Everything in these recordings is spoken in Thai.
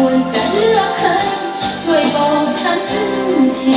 ควรจะเลือกใคร ช่วยบอกฉันที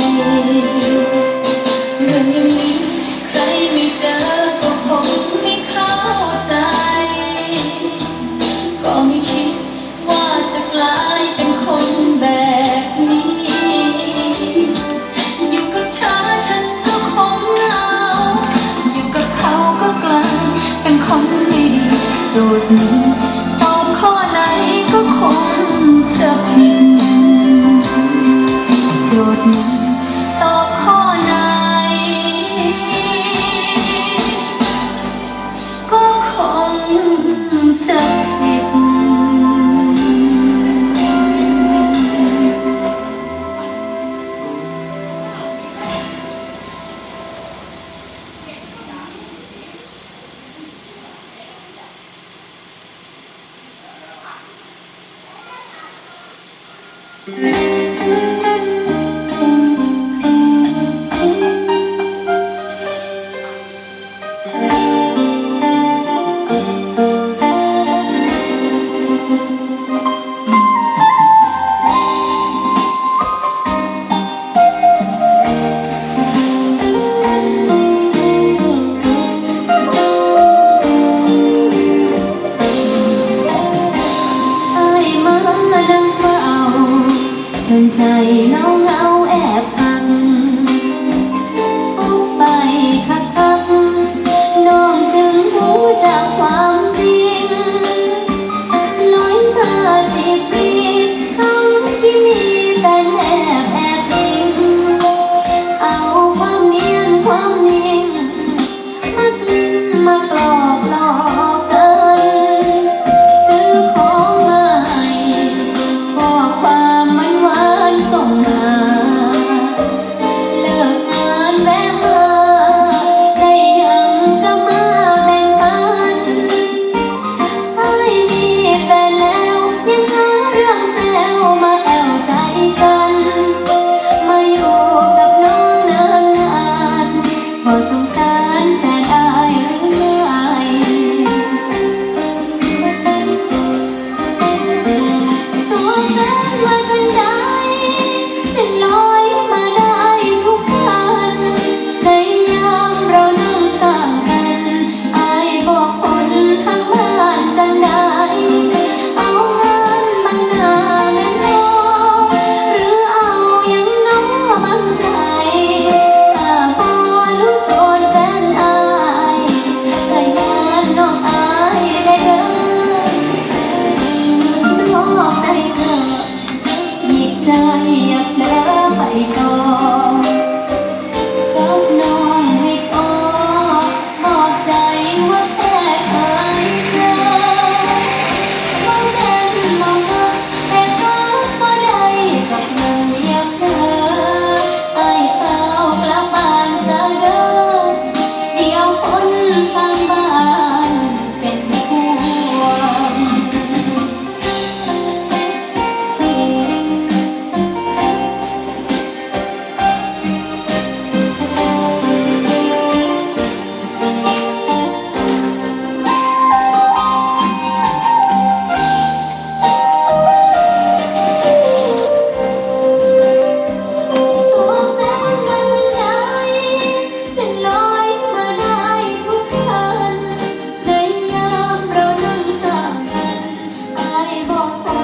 어, 어.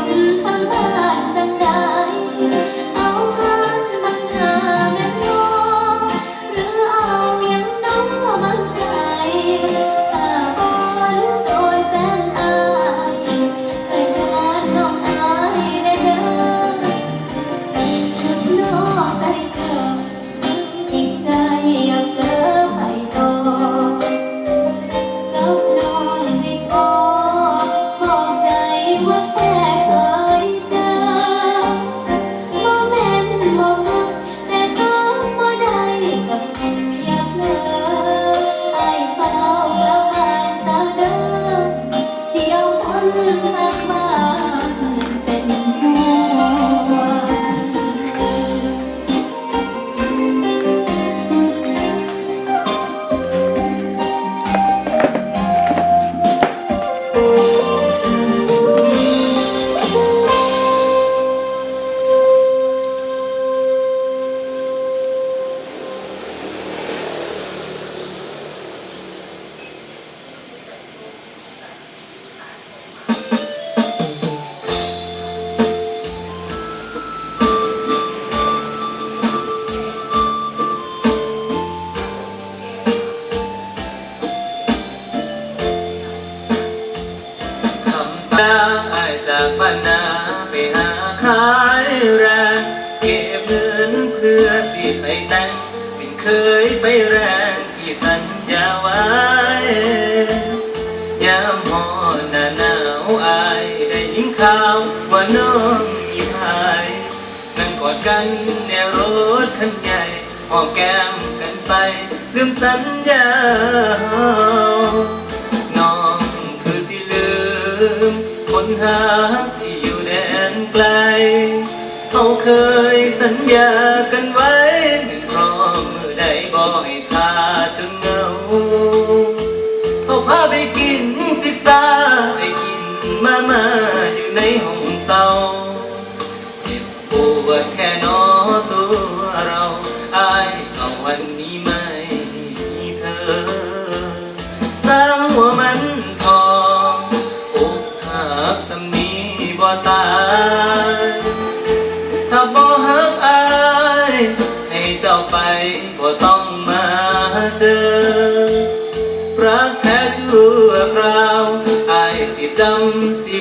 ถคันใหญ่หอมแก้มกันไปลืมสัญญาน้องคือที่ลืม คนหาที่อยู่แดนไกลเขาเคยสัญญากันไว้พร้อมมือใดบอกให้ทาจนเงาเขาพาไปกินพิซซ่าไปกินมาม่าอยู่ในห้องเตาเจ็บปวดแค่นอตั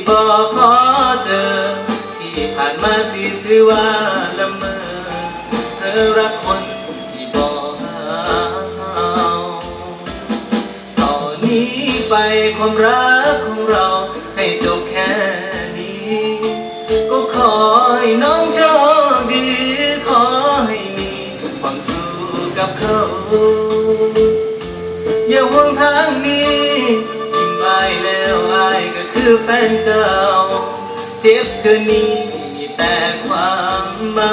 บ่ขอเจอ ที่ผ่านมาสิถือว่าละเมอเธอรักคนที่บ่หาเอาตอนนี้ไปความรักของเราให้จบแค่นี้ ก็ขอให้น้องโชคดี ขอให้มีความสุขกับเขา อย่าห่วงทางนี้ คือแฟนเก่าเจ็บคืนนี้มีแต่ความเมา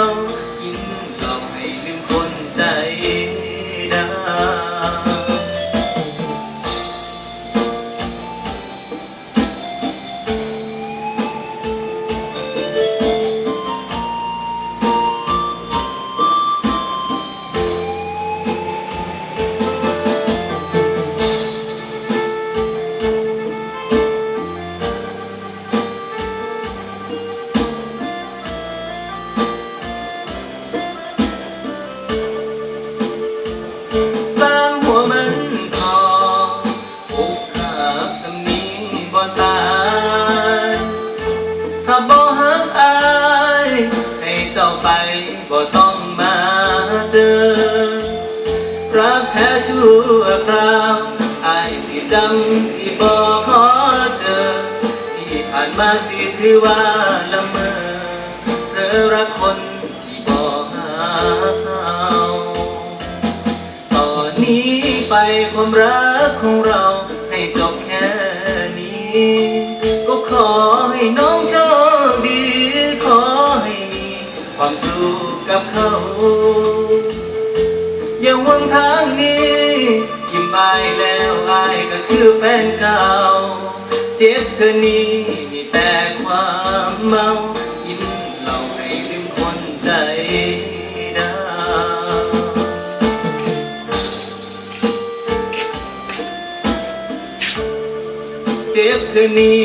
รักแท้ชั่วคราวอายสิจำสิบ่ขอเจอ ที่ผ่านมาสิถือว่าละเมอเธอรักคนที่บ่หาเอาตอนนี้ไปความรักของเราให้จบแค่นี้ ก็ขอให้น้องโชคดี ขอให้มีความสุขกับเขา อย่าหวังทางนี้ยิ้มอายแล้วอายก็คือแฟนเก่า เจ็บเธอนี้มีแต่ความเมากินเหล้าให้ลืมคนใจดำเจ็บเธอนี้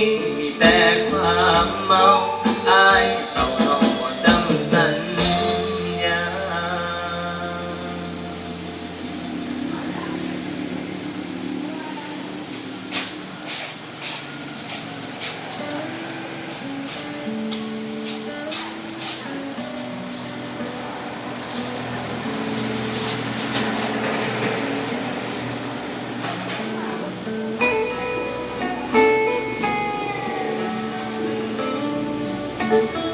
ต